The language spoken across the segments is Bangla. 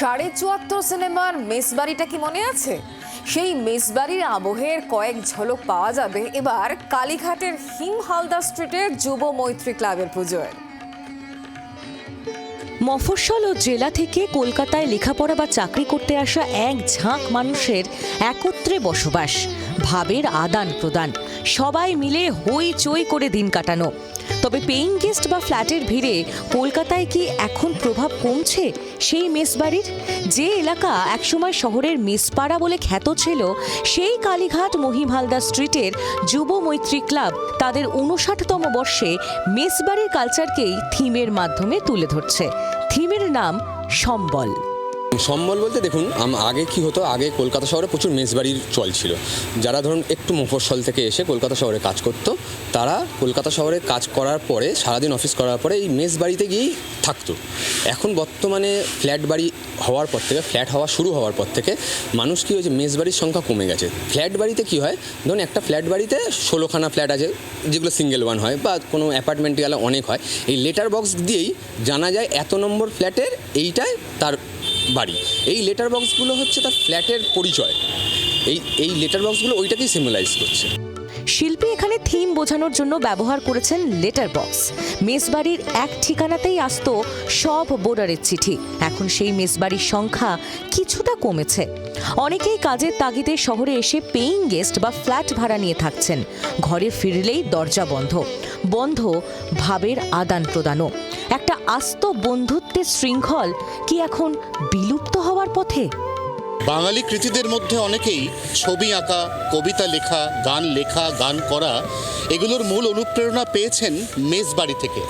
সাড়ে চুয়াত্তর সিনেমার মেসবাড়িটা কি মনে আছে? সেই মেসবাড়ির আবহের কয়েক ঝলক পাওয়া যাবে এবার কালীঘাটের হিম হালদার স্ট্রিটের যুব মৈত্রী ক্লাবের পুজোয়। মফস্বল ও জেলা থেকে কলকাতায় লেখাপড়া বা চাকরি করতে আসা এক ঝাঁক মানুষের একত্রে বসবাস। ভাবের আদান প্রদান। সবাই মিলে হই চই করে দিন কাটানো। তবে পেইং গেস্ট বা ফ্ল্যাটের ভিড়ে কলকাতায় কি এখন প্রভাব কমছে? সেই মেসবাড়ির? যে এলাকা একসময় শহরের মেসপাড়া বলে খ্যাত ছিল, সেই কালীঘাট মহিমালদা স্ট্রিটের যুব মৈত্রী ক্লাব তাদের উনষাটতম বর্ষে মেসবাড়ির কালচারকেই থিমের মাধ্যমে তুলে ধরছে। থিমের নাম সম্বল। সম্বল বলতে দেখুন আগে কি হতো? আগে কলকাতা শহরে প্রচুর মেসবাড়ির চল ছিল। যারা ধরুন একটু মফস্বল থেকে এসে কলকাতা শহরে কাজ করতো, তারা কলকাতা শহরে কাজ করার পরে, সারাদিন অফিস করার পরে এই মেস বাড়িতে গিয়েই থাকতো। এখন বর্তমানে ফ্ল্যাট বাড়ি হওয়ার পর থেকে, ফ্ল্যাট হওয়া শুরু হওয়ার পর থেকে, মানুষ কী হয়েছে মেস বাড়ির সংখ্যা কমে গেছে। ফ্ল্যাট বাড়িতে কি হয়? ধরুন একটা ফ্ল্যাট বাড়িতে ষোলোখানা ফ্ল্যাট আছে, যেগুলো সিঙ্গেল ওয়ান হয় বা কোনো অ্যাপার্টমেন্টে গেলে অনেক হয়। এই লেটার বক্স দিয়েই জানা যায় এত নম্বর ফ্ল্যাটের এইটাই তার বাড়ি। এই লেটার বক্সগুলো হচ্ছে তার ফ্ল্যাটের পরিচয়। এই এই লেটার বক্সগুলো ওইটাকেই সিমিলাইজ করছে। শিল্পী এখানে থিম বোঝানোর জন্য ব্যবহার করেছেন লেটার বক্স মেসবাড়ির এক ঠিকানাতেই আসত সব বোর্ডারের চিঠি। এখন সেই মেসবাড়ির সংখ্যা কিছুটা কমেছে। অনেকেই কাজের তাগিদে শহরে এসে পেইং গেস্ট বা ফ্ল্যাট ভাড়া নিয়ে থাকছেন। ঘরে ফিরলেই দরজা বন্ধ। বন্ধ ভাবের আদান প্রদানও। একটা আস্ত বন্ধুত্বের শৃঙ্খল কি এখন বিলুপ্ত হওয়ার পথে? বাঙালি কৃতিদের মধ্যে অনেকেই ছবি আঁকা, কবিতা লেখা, গান লেখা, গান করা, এগুলোর মূল অনুপ্রেরণা পেয়েছেন মেজবাড়ি থেকে।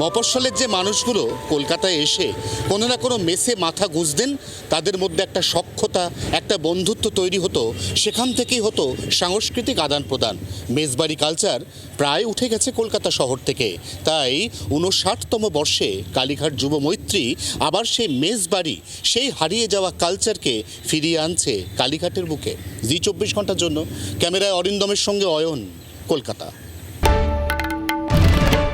মফস্বলের যে মানুষগুলো কলকাতায় এসে কোনো না কোনো মেসে মাথা গুঁজতেন, তাদের মধ্যে একটা সক্ষতা একটা বন্ধুত্ব তৈরি হতো, সেখান থেকেই হতো সাংস্কৃতিক আদান প্রদান। মেসবাড়ি কালচার প্রায় উঠে গেছে কলকাতা শহর থেকে। তাই উনষাটতম বর্ষে কালীঘাট যুব মৈত্রী আবার সেই মেজবাড়ি সেই হারিয়ে যাওয়া কালচারকে ফিরিয়ে আনছে কালীঘাটের বুকে। জি চব্বিশ ঘণ্টার জন্য। ক্যামেরায় অরিন্দমের সঙ্গে অয়ন, কলকাতা।